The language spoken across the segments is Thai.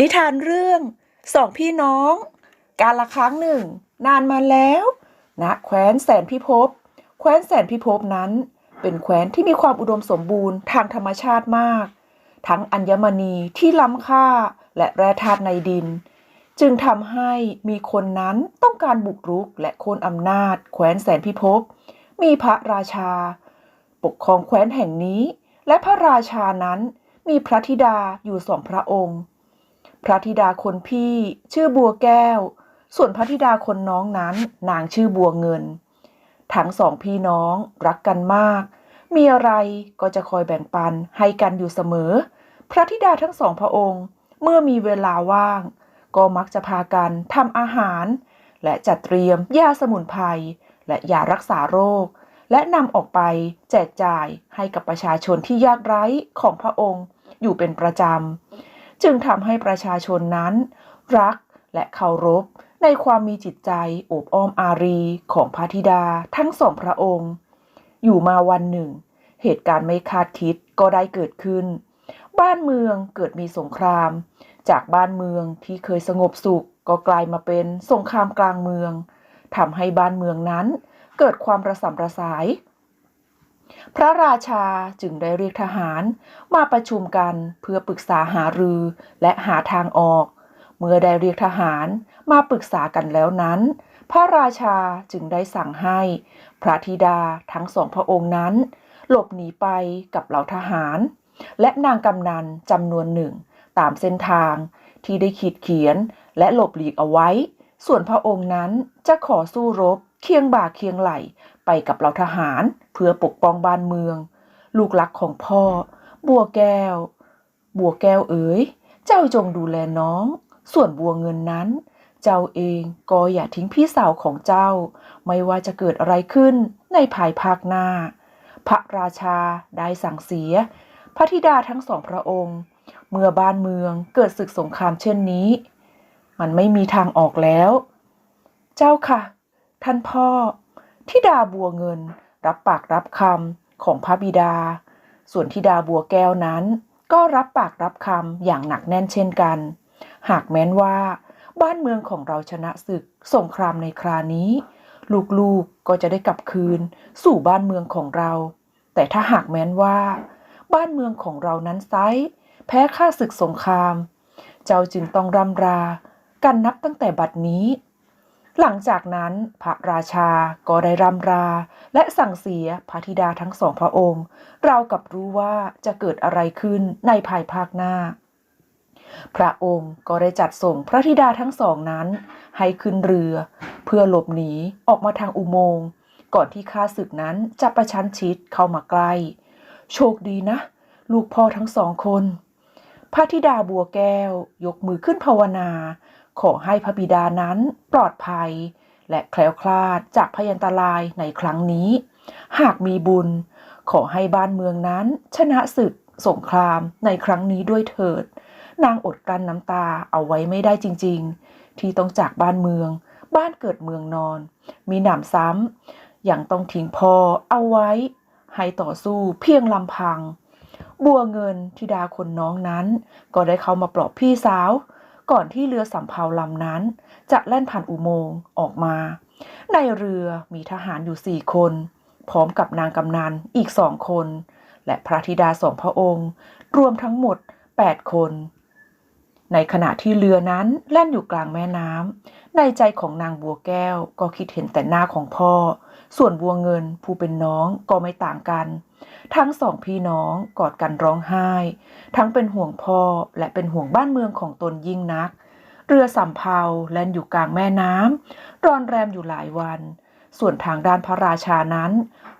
นิทานเรื่องสองพี่น้อง การละครั้งหนึ่ง นานมาแล้วณแคว้นแสนพิภพแคว้นแสนพิภพนั้น เป็นแคว้นที่มีความอุดมสมบูรณ์ทางธรรมชาติมาก ทั้งอัญมณีที่ล้ำค่าและแร่ธาตุในดิน จึงทำให้มีคนนั้นต้องการบุกรุกและโค่นอำนาจ แคว้นแสนพิภพมีพระราชา ปกครองแคว้นแห่งนี้ และพระราชานั้นมีพระธิดาอยู่สองพระองค์ พระธิดาคนพี่ชื่อบัวแก้ว ส่วนพระธิดาคนน้องนั้นนางชื่อบัวเงิน ทั้งสองพี่น้องรักกันมาก มีอะไรก็จะคอยแบ่งปันให้กันอยู่เสมอ พระธิดาทั้งสองพระองค์ เมื่อมีเวลาว่าง ก็มักจะพากันทำอาหาร และจัดเตรียมยาสมุนไพรและยารักษาโรค และนำออกไปแจกจ่ายให้กับประชาชนที่ยากไร้ของพระองค์อยู่เป็นประจำ จึงทำให้ประชาชนนั้น รักและเคารพ ในความมีจิตใจโอบอ้อมอารีของพระธิดาทั้งสองพระองค์ อยู่มาวันหนึ่ง เหตุการณ์ไม่คาดคิดก็ได้เกิดขึ้น บ้านเมืองเกิดมีสงคราม จากบ้านเมืองที่เคยสงบสุขก็กลายมาเป็นสงครามกลางเมืองทำให้บ้านเมืองนั้น เกิดความระสำระสาย พระราชาจึงได้เรียกทหารมาประชุมกันเพื่อปรึกษาหารือและหาทางออก เมื่อได้เรียกทหารมาปรึกษากันแล้วนั้น พระราชาจึงได้สั่งให้ พระธิดาทั้งสองพระองค์นั้น หลบหนีไปกับเหล่าทหาร และนางกำนันจำนวนหนึ่งตามเส้นทางที่ได้ขีดเขียนและหลบหลีกเอาไว้ ส่วนพระองค์นั้นจะขอสู้รบเคียงบ่าเคียงไหล ไปกับเหล่าทหารเพื่อปกป้องบ้านเมือง ลูกหลักของพ่อ บัวแก้ว บัวแก้วเอ๋ย เจ้าจงดูแลน้อง ส่วนบัวเงินนั้น เจ้าเองก็อย่าทิ้งพี่สาวของเจ้า ไม่ว่าจะเกิดอะไรขึ้นในภายภาคหน้า พระราชาได้สั่งเสีย พระธิดาทั้งสองพระองค์ เมื่อบ้านเมืองเกิดศึกสงครามเช่นนี้ มันไม่มีทางออกแล้ว เจ้าค่ะ ท่านพ่อ ธิดาบัวเงิน รับปากรับคำของพระบิดา ส่วนธิดาบัวแก้วนั้น ก็รับปากรับคำอย่างหนักแน่นเช่นกัน หากแม้นว่า บ้านเมืองของเราชนะศึกสงครามในครานี้ ลูกๆก็จะได้กลับคืน สู่บ้านเมืองของเรา แต่ถ้าหากแม้นว่า บ้านเมืองของเรานั้นไซ้แพ้ข้าศึกสงคราม เจ้าจึงต้องรำรา กันนับตั้งแต่บัดนี้ หลังจากนั้นพระราชาก็ได้รำรา และสั่งเสียพระธิดาทั้งสองพระองค์ เรากับรู้ว่าจะเกิดอะไรขึ้นในภายภาคหน้า พระองค์ก็ได้จัดส่งพระธิดาทั้งสองนั้น ให้ขึ้นเรือ เพื่อหลบหนีออกมาทางอุโมงค์ก่อนที่ข้าศึกนั้นจะประชันชิดเข้ามาใกล้ โชคดีนะ ลูกพ่อทั้งสองคนพระธิดาบัวแก้วยกมือขึ้นภาวนา ขอให้พระบิดานั้นปลอดภัย และแคล้วคลาดจากพยันตรายในครั้งนี้ หากมีบุญ ขอให้บ้านเมืองนั้น ชนะศึกสงครามในครั้งนี้ด้วยเถิด นางอดกลั้นน้ำตาเอาไว้ไม่ได้จริง ๆ ที่ต้องจากบ้านเมือง บ้านเกิดเมืองนอน มีหนำซ้ำยังต้องทิ้งพ่อเอาไว้ ให้ต่อสู้เพียงลำพัง บัวเงินธิดาคนน้องนั้น ก็ได้เข้ามาปลอบพี่สาว ก่อนที่เรือสำเภาลำนั้น จะแล่นผ่านอุโมงค์ออกมา ในเรือมีทหารอยู่สี่คน พร้อมกับนางกำนันอีกสองคน และพระธิดาสองพระองค์ รวมทั้งหมด8คน ในขณะที่เรือนั้นแล่นอยู่กลางแม่น้ำในใจของนางบัวแก้วก็คิดเห็นแต่หน้าของพ่อ ส่วนบัวเงินผู้เป็นน้องก็ไม่ต่างกัน ทั้งสองพี่น้องกอดกันร้องไห้ ทั้งเป็นห่วงพ่อและเป็นห่วงบ้านเมืองของตนยิ่งนัก เรือสำเภาแล่นอยู่กลางแม่น้ำรอนแรมอยู่หลายวัน ส่วนทางด้านพระราชานั้น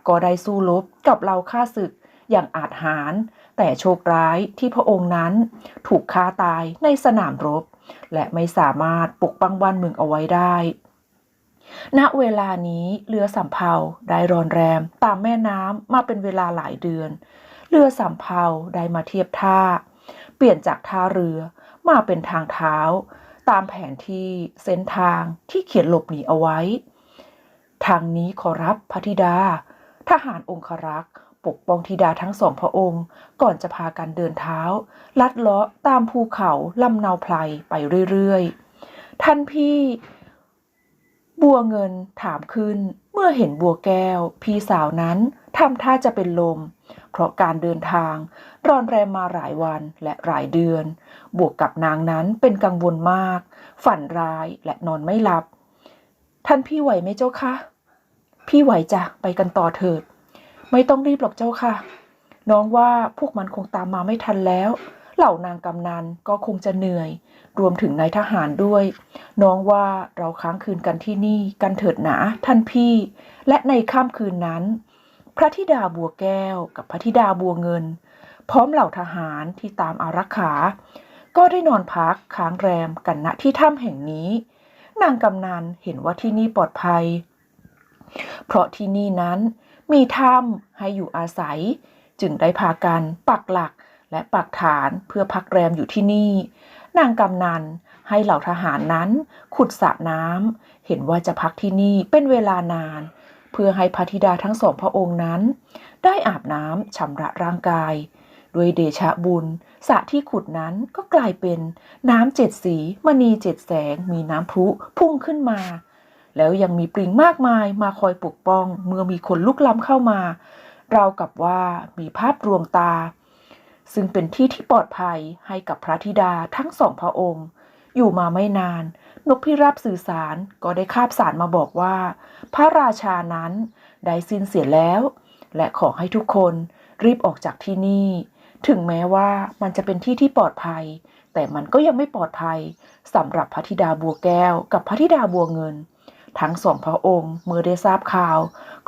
ก็ได้สู้รบกับเราฆ่าศึกอย่างอาจหาร แต่โชคร้ายที่พระองค์นั้นถูกฆ่าตายในสนามรบ และไม่สามารถปกป้องบ้านเมืองเอาไว้ได้ ณเวลานี้เรือสำเภาได้รอนแรม ตามแม่น้ำมาเป็นเวลาหลายเดือน เรือสำเภาได้มาเทียบท่า เปลี่ยนจากท่าเรือมาเป็นทางเท้า ตามแผนที่เส้นทางที่เขียนหลบหนีเอาไว้ ทางนี้ขอรับพระธิดา ทหารองครักษ์ปกป้องธิดาทั้งสองพระองค์ ก่อนจะพากันเดินเท้า ลัดเลาะตามภูเขาลำเนาไพรไปเรื่อยๆ ท่านพี่ บัวเงินถามขึ้น เมื่อเห็นบัวแก้ว พี่สาวนั้นทำท่าจะเป็นลม เพราะการเดินทางรอนแรมมาหลายวันและหลายเดือน บวกกับนางนั้นเป็นกังวลมาก ฝันร้ายและนอนไม่หลับ ท่านพี่ไหวไหมเจ้าคะ พี่ไหวจ้ะไปกันต่อเถิด ไม่ต้องรีบหรอกเจ้าค่ะ น้องว่าพวกมันคงตามมาไม่ทันแล้ว เหล่านางกำนันก็คงจะเหนื่อย รวมถึงนายทหารด้วย น้องว่าเราค้างคืนกันที่นี่กันเถิดหนาท่านพี่ และในค่ำคืนนั้น พระธิดาบัวแก้วกับพระธิดาบัวเงิน พร้อมเหล่าทหารที่ตามอารักขา ก็ได้นอนพักค้างแรมกันณที่ถ้ำแห่งนี้ นางกำนันเห็นว่าที่นี่ปลอดภัย เพราะที่นี่นั้นมีถ้ำให้อยู่อาศัย จึงได้พากันปักหลัก และปักฐานเพื่อพักแรมอยู่ที่นี่ นางกำนันให้เหล่าทหารนั้นขุดสระน้ำเห็นว่าจะพักที่นี่เป็นเวลานาน เพื่อให้พระธิดาทั้งสองพระองค์นั้น ได้อาบน้ำชำระร่างกาย ด้วยเดชะบุญสระที่ขุดนั้นก็กลายเป็นน้ำเจ็ดสีมณีเจ็ดแสง มีน้ำพุพุ่งขึ้นมา แล้วยังมีปริงมากมายมาคอยปกป้อง เมื่อมีคนลุกล้ำเข้ามา เรากับว่ามีภาพรวงตา ซึ่งเป็นที่ที่ปลอดภัยให้กับพระธิดาทั้งสองพระองค์ อยู่มาไม่นาน นกพิราบสื่อสารก็ได้คาบสารมาบอกว่า พระราชานั้นได้สิ้นเสียแล้ว และขอให้ทุกคนรีบออกจากที่นี่ ถึงแม้ว่ามันจะเป็นที่ที่ปลอดภัย แต่มันก็ยังไม่ปลอดภัยสำหรับพระธิดาบัวแก้ว กับพระธิดาบัวเงิน ทั้งสองพระองค์เมื่อได้ทราบข่าว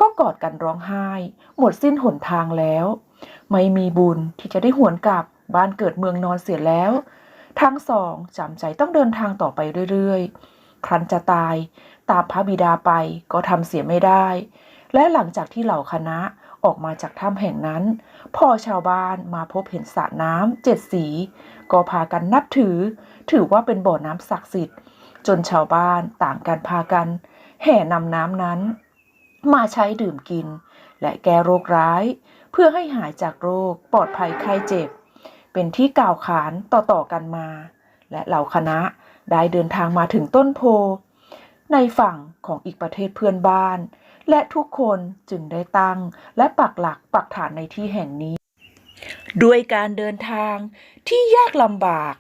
ก็กอดกันร้องไห้ หมดสิ้นหนทางแล้ว ไม่มีบุญที่จะได้หวนกลับบ้านเกิดเมืองนอนเสียแล้ว ทั้งสองจำใจต้องเดินทางต่อไปเรื่อยๆ ครั้นจะตายตามพระบิดาไปก็ทำเสียไม่ได้ และหลังจากที่เหล่าคณะออกมาจากถ้ำแห่งนั้น พอชาวบ้านมาพบเห็นสระน้ำเจ็ดสี ก็พากันนับถือ ถือว่าเป็นบ่อน้ำศักดิ์สิทธิ์ จนชาวบ้านต่างกันพากัน แห่นำน้ำนั้น มาใช้ดื่มกิน และแก้โรคร้าย พื่อให้หายจากโรคปลอดภัยไข้เจ็บ เป็นที่กล่าวขานต่อๆกันมา และเหล่าคณะได้เดินทางมาถึงต้นโพ ในฝั่งของอีกประเทศเพื่อนบ้าน และทุกคนจึงได้ตั้งและปักหลักปักฐานในที่แห่งนี้ ด้วยการเดินทางที่ยากลำบาก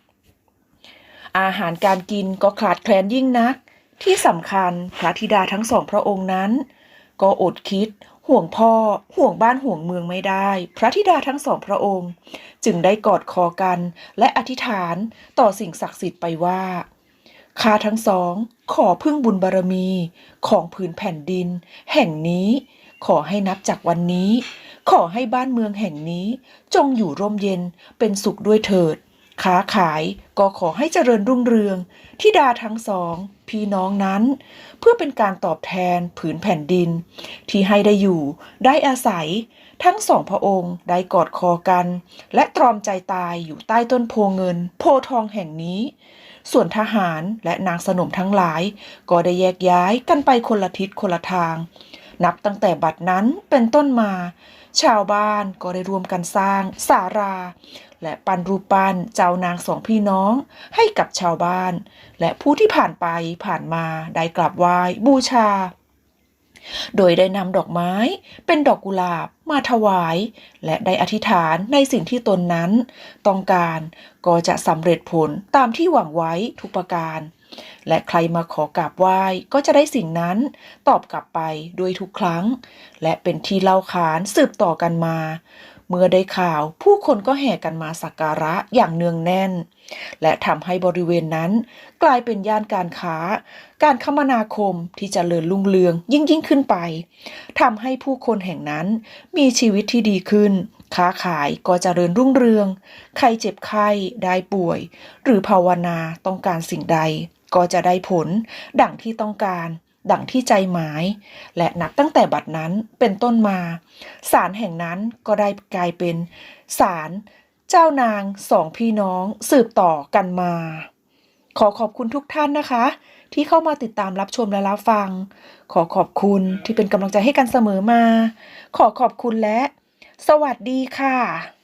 อาหารการกินก็ขาดแคลนยิ่งนัก ที่สำคัญพระธิดาทั้งสองพระองค์นั้น ก็อดคิด ห่วงพ่อห่วงบ้านห่วงเมืองไม่ได้ พระธิดาทั้งสองพระองค์ จึงได้กอดคอกันและอธิษฐานต่อสิ่งศักดิ์สิทธิ์ไปว่าข้าทั้งสอง ขอพึ่งบุญบารมี ของผืนแผ่นดิน แห่งนี้ ขอให้นับจากวันนี้ ขอให้บ้านเมืองแห่งนี้ จงอยู่ร่มเย็นเป็นสุขด้วยเถิด ค้าขายก็ขอให้เจริญรุ่งเรืองที่ดาทั้งสอง พี่น้องนั้น เพื่อเป็นการตอบแทนผืนแผ่นดิน ที่ให้ได้อยู่ ได้อาศัย ทั้งสองพระองค์ได้กอดคอกัน และตรอมใจตายอยู่ใต้ต้นโพเงิน โพทองแห่งนี้ ส่วนทหารและนางสนมทั้งหลาย ก็ได้แยกย้ายกันไปคนละทิศคนละทาง นับตั้งแต่บัดนั้นเป็นต้นมา ชาวบ้านก็ได้รวมกันสร้างศาลา และปั้นรูปปั้นเจ้านางสองพี่น้องให้กับชาวบ้าน และผู้ที่ผ่านไปผ่านมาได้กราบไหว้บูชา โดยได้นำดอกไม้เป็นดอกกุหลาบมาถวาย และได้อธิษฐานในสิ่งที่ตนนั้น ต้องการก็จะสำเร็จผลตามที่หวังไว้ทุกประการ และใครมาขอกราบไหว้ก็จะได้สิ่งนั้นตอบกลับไปด้วยทุกครั้ง และเป็นที่เล่าขานสืบต่อกันมา เมื่อได้ข่าวผู้คนก็แห่กันมาสักการะอย่างเนืองแน่น และทำให้บริเวณนั้น กลายเป็นย่านการค้า การคมนาคมที่จเจริญรุ่งเรืองยิ่งยิ่งขึ้นไปทำให้ผู้คนแห่งนั้นมีชีวิตที่ดีขึ้น ค้าขายก็จเจริญรุ่งเรือง ใครเจ็บไข้ได้ป่วย หรือภาวนาต้องการสิ่งใด ก็จะได้ผลดั่งที่ต้องการ ดั่งที่ใจหมาย และนับตั้งแต่บัดนั้นเป็นต้นมาศาลแห่งนั้นก็ได้กลายเป็นศาลเจ้านางสองพี่น้องสืบต่อกันมา ขอขอบคุณทุกท่านนะคะ ที่เข้ามาติดตามรับชมและรับฟัง ขอขอบคุณที่เป็นกำลังใจให้กันเสมอมา ขอขอบคุณและ สวัสดีค่ะ